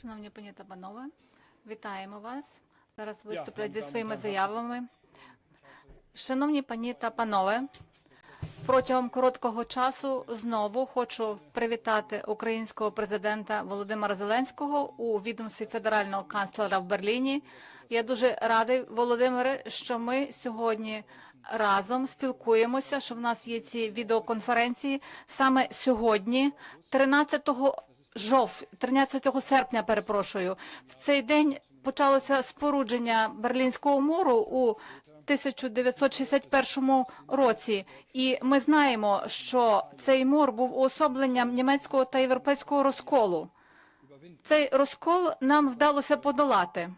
Шановні пані та панове, вітаємо вас. Зараз виступлять зі своїми заявами. Шановні пані та панове, протягом короткого часу знову хочу привітати українського президента Володимира Зеленського у відомстві федерального канцлера в Берліні. Я дуже радий, Володимире, що ми сьогодні разом спілкуємося. Що в нас є ці відеоконференції саме сьогодні, 13 жов, 13 серпня, перепрошую, в цей день почалося спорудження Берлінського муру у 1961 році, і ми знаємо, що цей мур був уособленням німецького та європейського розколу. Цей розкол нам вдалося подолати,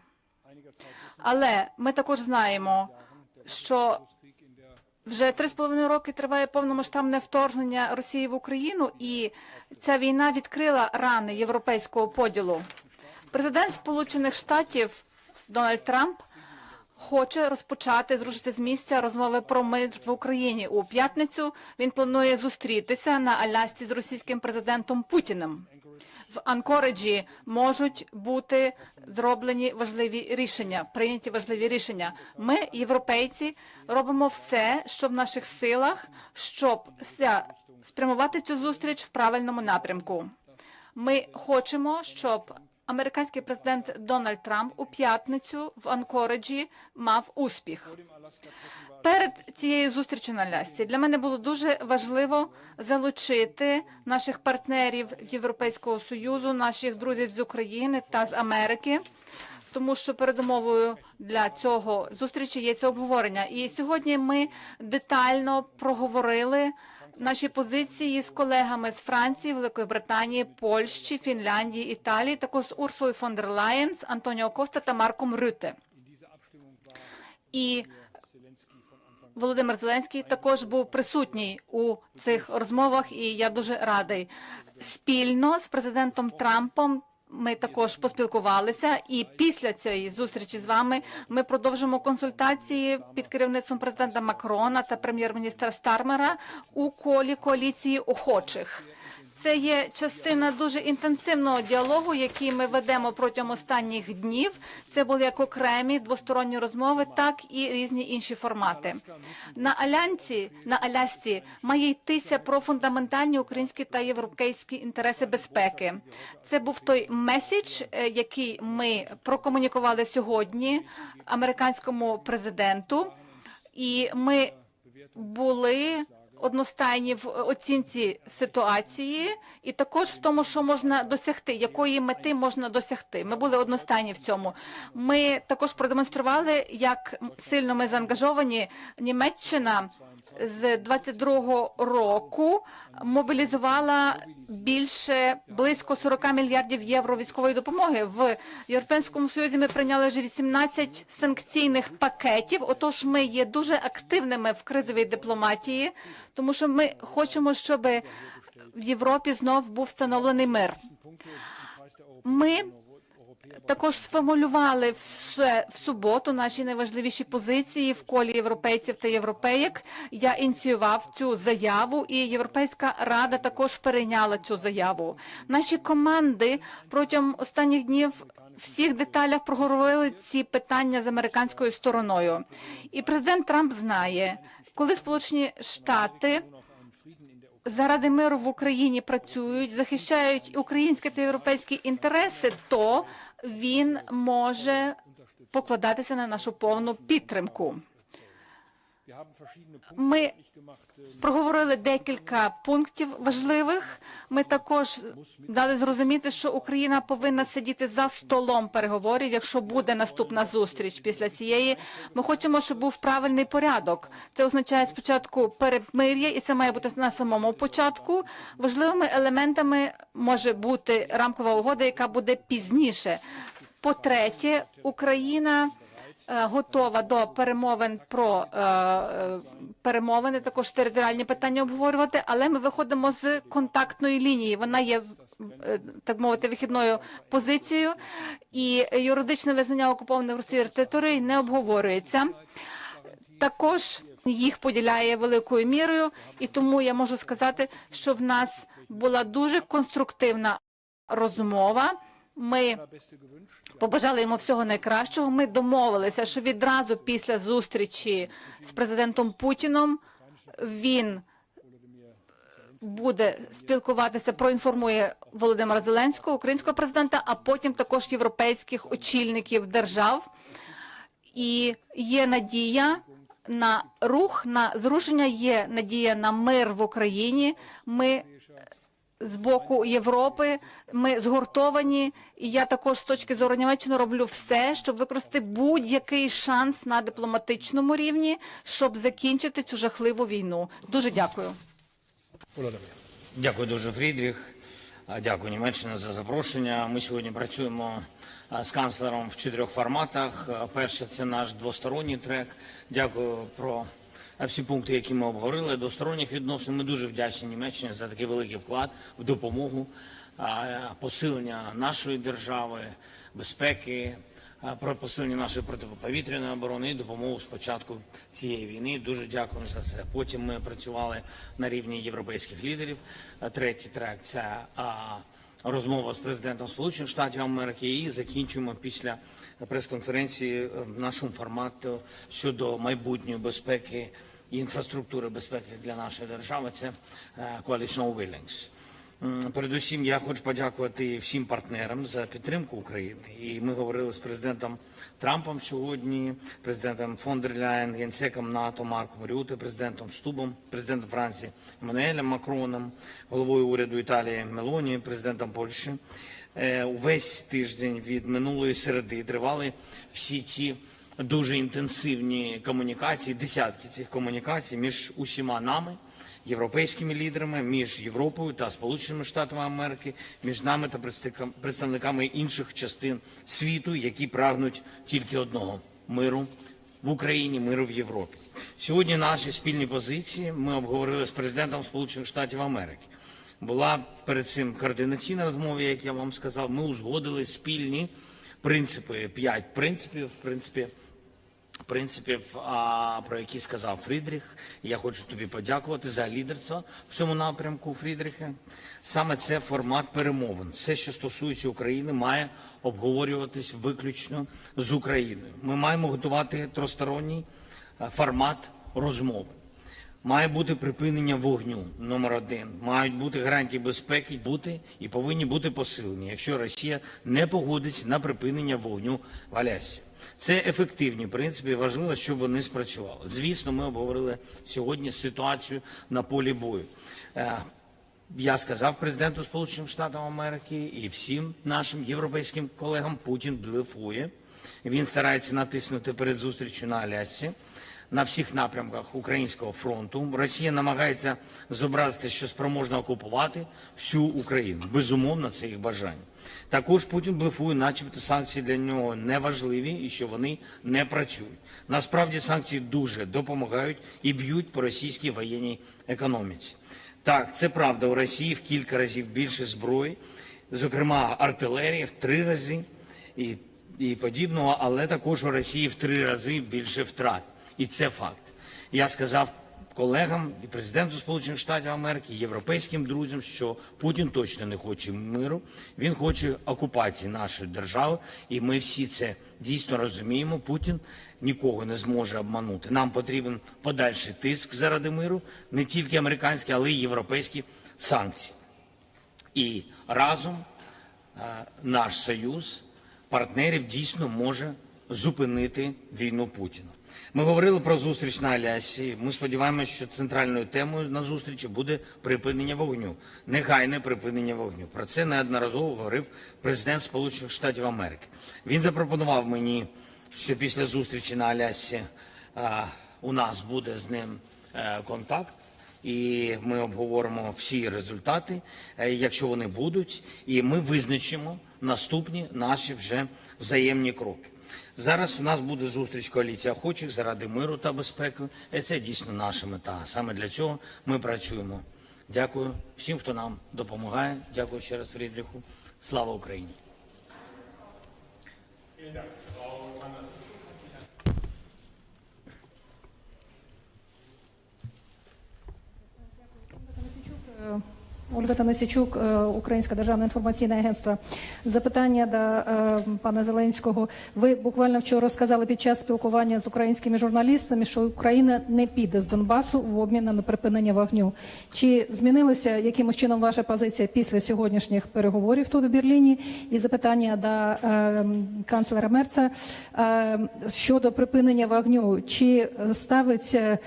але ми також знаємо, що вже три з половиною роки триває повномасштабне вторгнення Росії в Україну, і ця війна відкрила рани європейського поділу. Президент Сполучених Штатів Дональд Трамп хоче розпочати зрушити з місця розмови про мир в Україні у п'ятницю. Він планує зустрітися на Алясці з російським президентом Путіним. В Анкореджі можуть бути зроблені важливі рішення, прийняті важливі рішення. Ми, європейці, робимо все, що в наших силах, щоб спрямувати цю зустріч в правильному напрямку. Ми хочемо, щоб американський президент Дональд Трамп у п'ятницю в Анкореджі мав успіх. Перед цією зустрічю на Лясці для мене було дуже важливо залучити наших партнерів Європейського союзу, наших друзів з України та з Америки. Тому що передумовою для цього зустрічі є це обговорення. І сьогодні ми детально проговорили наші позиції з колегами з Франції, Великої Британії, Польщі, Фінляндії, Італії, також з Урсою фон дер Лайен, з Антоніо Коста та Марком Рюте. І Володимир Зеленський також був присутній у цих розмовах, і я дуже радий. Спільно з президентом Трампом ми також поспілкувалися, і після цієї зустрічі з вами ми продовжимо консультації під керівництвом президента Макрона та прем'єр-міністра Стармера у колі коаліції охочих. Це є частина дуже інтенсивного діалогу, який ми ведемо протягом останніх днів. Це були як окремі двосторонні розмови, так і різні інші формати. На Алянці на Алясці має йтися про фундаментальні українські та європейські інтереси безпеки. Це був той меседж, е, який ми прокомунікували сьогодні американському президенту, і ми були одностайні в оцінці ситуації, і також в тому, що можна досягти, якої мети можна досягти. Ми були одностайні в цьому. Ми також продемонстрували, як сильно ми заангажовані. Німеччина з 22-го року мобілізувала більше близько 40 мільярдів євро військової допомоги. В Європейському Союзі ми прийняли вже 18 санкційних пакетів. Отож, ми є дуже активними в кризовій дипломатії, тому що ми хочемо, щоб в Європі знов був встановлений мир. Ми також сформулювали все в суботу наші найважливіші позиції в колі європейців та європеєк. Я ініціював цю заяву, і Європейська рада також перейняла цю заяву. Наші команди протягом останніх днів. Всіх деталях проговорили ці питання з американською стороною, і президент Трамп знає, коли Сполучені Штати заради миру в Україні працюють, захищають українські та європейські інтереси, то він може покладатися на нашу повну підтримку. Ми проговорили декілька пунктів важливих. Ми також дали зрозуміти, що Україна повинна сидіти за столом переговорів, якщо буде наступна зустріч після цієї. Ми хочемо, щоб був правильний порядок. Це означає спочатку перемир'я, і це має бути на самому початку. Важливими елементами може бути рамкова угода, яка буде пізніше. По-третє, Україна е, готова до перемовин про е, е, перемовини, також територіальні питання обговорювати, але ми виходимо з контактної лінії. Вона є е, так мовити вихідною позицією, і юридичне визнання окупованих Росією територій не обговорюється. Також їх поділяє великою мірою, і тому я можу сказати, що в нас була дуже конструктивна розмова Ми побажали йому всього найкращого. Ми домовилися, що відразу після зустрічі з президентом Путіном він буде спілкуватися, проінформує Володимира Зеленського, українського президента, а потім також європейських очільників держав. І є надія на рух, на зрушення, є надія на мир в Україні. Ми з боку Європи. Ми згуртовані, і я також з точки зору Німеччини роблю все, щоб використати будь-який шанс на дипломатичному рівні, щоб закінчити цю жахливу війну. Дуже дякую. Дякую дуже, Фрідріх. Дякую, Німеччина, за запрошення. Ми сьогодні працюємо з канцлером в чотирьох форматах. Перше це наш двосторонній трек. Дякую про всі пункти, які ми обговорили. Двосторонніх відносин. Ми дуже вдячні Німеччині за такий великий вклад в допомогу посилення нашої держави, безпеки, про посилення нашої протиповітряної оборони і допомогу з початку цієї війни. Дуже дякуємо за це. Потім ми працювали на рівні європейських лідерів. Третій трек це розмова з президентом Сполучених Штатів Америки. І закінчуємо після прес-конференції е, нашому формату щодо майбутньої безпеки і інфраструктури безпеки для нашої держави. Це е, Coalition of Willingness. Передусім, я хочу подякувати всім партнерам за підтримку України. І ми говорили з президентом Трампом сьогодні, президентом фон дер Ляєн, генсеком НАТО Марком Рюте, президентом Штубом, президентом Франції Еммануелем Макроном, головою уряду Італії Мелоні, президентом Польщі. Е, Увесь тиждень від минулої середи тривали всі ці дуже інтенсивні комунікації, десятки цих комунікацій між усіма нами європейськими лідерами, між Європою та Сполученими Штатами Америки, між нами та представникам- представниками інших частин світу, які прагнуть тільки одного миру в Україні, миру в Європі. Сьогодні наші спільні позиції ми обговорили з президентом Сполучених Штатів Америки. Була перед цим координаційна розмова, як я вам сказав. Ми узгодили спільні принципи, п'ять принципів, принципі, принципів, про які сказав Фрідріх. Я хочу тобі подякувати за лідерство в цьому напрямку, Фрідріхе. Саме це формат перемовин. Все, що стосується України, має обговорюватись виключно з Україною. Ми маємо готувати тросторонній формат розмови. Має бути припинення вогню номер один. Мають бути гарантії безпеки, бути і повинні бути посилені, якщо Росія не погодиться на припинення вогню в Алясі. Це ефективні принципи. Важливо, щоб вони спрацювали. Звісно, ми обговорили сьогодні ситуацію на полі бою. Е, я сказав президенту Сполучених Штатів Америки і всім нашим європейським колегам Путін блефує. Він старається натиснути перед зустрічю на Алясці на всіх напрямках українського фронту. Росія намагається зобразити, що спроможна окупувати всю Україну. Безумовно, це їх бажання. Також Путін блефує, начебто санкції для нього не важливі і що вони не працюють. Насправді санкції дуже допомагають і б'ють по російській воєнній економіці. Так, це правда. У Росії в кілька разів більше зброї, зокрема артилерії в три рази і, і подібного, але також у Росії в три рази більше втрат. І це факт. Я сказав колегам і президенту Сполучених Штатів Америки, європейським друзям, що Путін точно не хоче миру, він хоче окупації нашої держави, і ми всі це дійсно розуміємо. Путін нікого не зможе обманути. Нам потрібен подальший тиск заради миру, не тільки американські, але й європейські санкції. І разом е, наш союз партнерів дійсно може зупинити війну Путіна. Ми говорили про зустріч на Алясі. Ми сподіваємося, що центральною темою на зустрічі буде припинення вогню, негайне припинення вогню. Про це неодноразово говорив президент Сполучених Штатів Америки. Він запропонував мені, що після зустрічі на Алясі а, у нас буде з ним е, контакт і ми обговоримо всі результати, е, якщо вони будуть, і ми визначимо наступні наші вже взаємні кроки. Зараз у нас буде зустріч коаліції охочих заради миру та безпеки. І це дійсно наша мета. Саме для цього ми працюємо. Дякую всім, хто нам допомагає. Дякую ще раз Фрідріху. Слава Україні! Ольга Танасічук, е, Українське державне інформаційне агентство. Запитання до е, пана Зеленського. Ви буквально вчора сказали під час спілкування з українськими журналістами, що Україна не піде з Донбасу в обмін на припинення вогню. Чи змінилася якимось чином ваша позиція після сьогоднішніх переговорів тут в Берліні? І запитання до е, канцлера Мерца щодо припинення вогню. Чи ставиться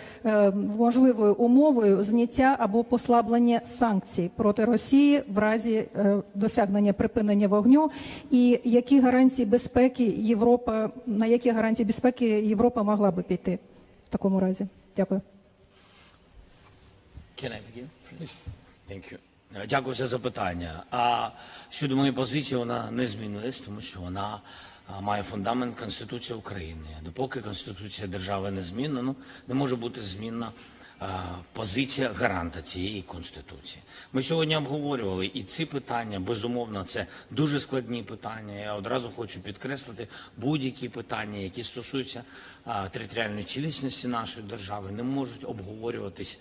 можливою умовою зняття або послаблення санкцій проти Росії в разі е, досягнення припинення вогню? І які гарантії безпеки Європа на які гарантії безпеки Європа могла би піти в такому разі? Дякую. Can I begin? Thank you. Е, Дякую за запитання. А щодо моєї позиції, вона не змінилась, тому що вона має фундамент Конституції України. Допоки Конституція держави не змінна, ну, не може бути змінна позиція гаранта цієї Конституції. Ми сьогодні обговорювали і ці питання, безумовно, це дуже складні питання. Я одразу хочу підкреслити будь-які питання, які стосуються територіальної цілісності нашої держави, не можуть обговорюватись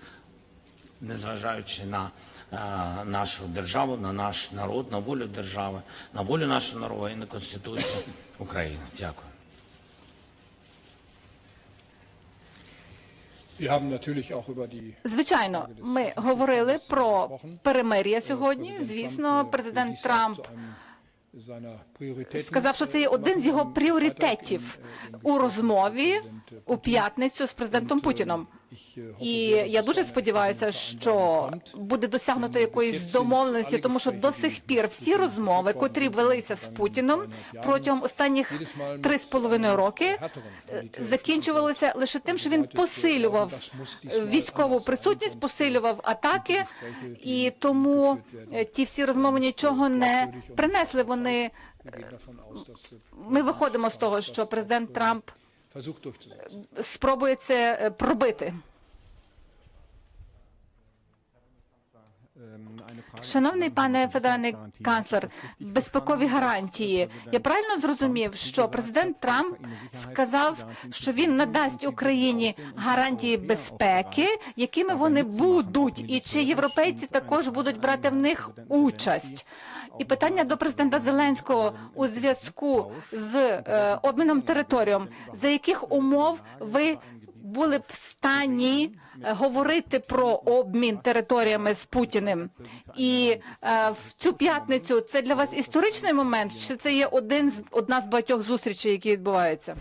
незважаючи на е, нашу державу, на наш народ, на волю держави, на волю нашого народу і на Конституцію України. Дякую. Звичайно, ми говорили про перемир'я сьогодні. Звісно, президент Трамп сказав, що це є один з його пріоритетів у розмові у п'ятницю з президентом Путіном. І я дуже сподіваюся, що буде досягнуто якоїсь домовленості, тому що до сих пір всі розмови, котрі велися з Путіном протягом останніх три з половиною роки, е, закінчувалися лише тим, що він посилював е, військову присутність, посилював атаки, і тому е, ті всі розмови нічого не принесли. Вони ми виходимо з того, що президент Трамп. Спробує це е, пробити. Шановний пане федеральний канцлер, безпекові гарантії. Я правильно зрозумів, що президент Трамп сказав, що він надасть Україні гарантії безпеки, якими вони будуть, і чи європейці також будуть брати в них участь. І питання до президента Зеленського у зв'язку з е, обміном територієм. За яких умов ви були б в стані е, говорити про обмін територіями з Путіним? І е, в цю п'ятницю це для вас історичний момент? Чи це є один з одна з багатьох зустрічей, які відбуваються?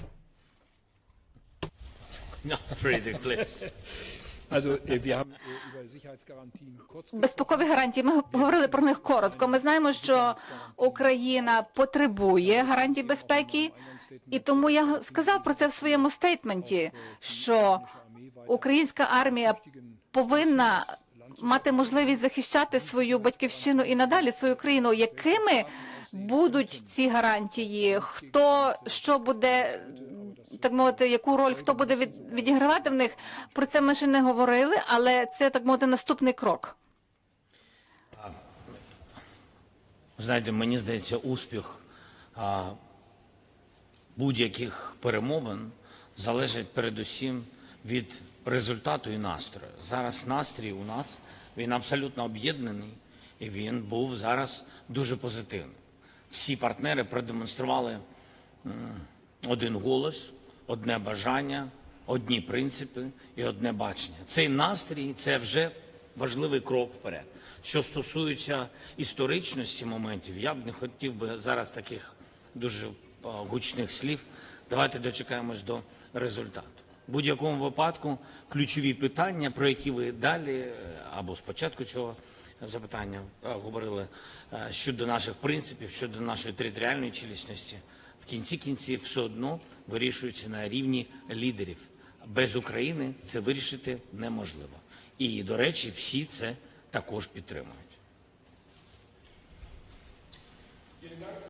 Äh, äh, Безпекові гарантії. Ми говорили про них коротко. Ми знаємо, що Україна потребує гарантій безпеки, і тому я сказав про це в своєму стейтменті, що українська армія повинна мати можливість захищати свою батьківщину і надалі свою країну. Якими будуть ці гарантії? Хто що буде? Так мовити, яку роль хто буде від, відігравати в них? Про це ми ще не говорили, але це так мовити наступний крок. Знаєте, мені здається, успіх будь-яких перемовин залежить передусім від результату і настрою. Зараз настрій у нас він абсолютно об'єднаний, і він був зараз дуже позитивний. Всі партнери продемонстрували один голос, одне бажання, одні принципи і одне бачення. Цей настрій це вже важливий крок вперед. Що стосується історичності моментів, я б не хотів би зараз таких дуже гучних слів. Давайте дочекаємось до результату. В будь-якому випадку ключові питання, про які ви далі е, або спочатку цього запитання говорили е, щодо наших принципів, щодо нашої територіальної цілісності, кінці кінців все одно вирішується на рівні лідерів. Без України це вирішити неможливо. І, до речі, всі це також підтримують.